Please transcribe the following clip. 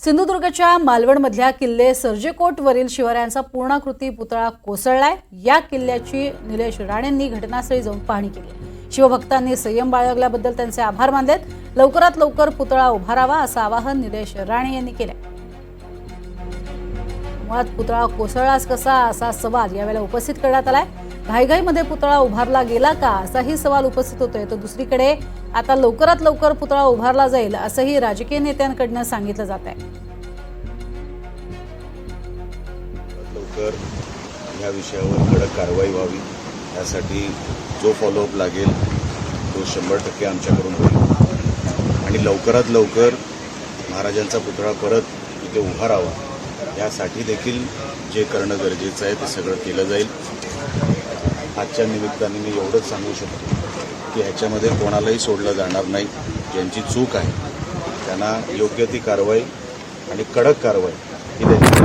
सिंधुदुर्गच्या मालवणमधल्या किल्ले सर्जेकोटवरील शिवरायांचा पूर्णाकृती पुतळा कोसळलाय. या किल्ल्याची निलेश राणेंनी घटनास्थळी जाऊन पाहणी केली. शिवभक्तांनी संयम बाळगल्याबद्दल त्यांचे आभार मानलेत. लवकरात लवकर पुतळा उभारावा असं आवाहन निलेश राणे यांनी केलं मुळात पुतळा कोसळलाच कसा असा सवाल यावेळेला उपस्थित करण्यात आलाय. घाईघाईमध्ये पुतळा उभारला गेला का? असाही सवाल उपस्थित होतोय. तर दुसरीकडे आता लवकरात लवकर पुतळा उभारला जाईल असंही राजकीय नेत्यांकडनं सांगितलं जात आहे लवकर या विषयावर कडक कारवाई व्हावी यासाठी जो फॉलोअप लागेल तो शंभर टक्के आमच्याकडून होईल. आणि लवकरात लवकर महाराजांचा पुतळा परत इथे उभारावा यासाठी देखील जे करणं गरजेचं आहे ते सगळं केलं जाईल. आजच्या निमित्ताने मी एवढंच सांगू शकतो की ह्याच्यामध्ये कोणालाही सोडलं जाणार नाही. ज्यांची चूक आहे त्यांना योग्य ती कारवाई आणि कडक कारवाई ही त्यांची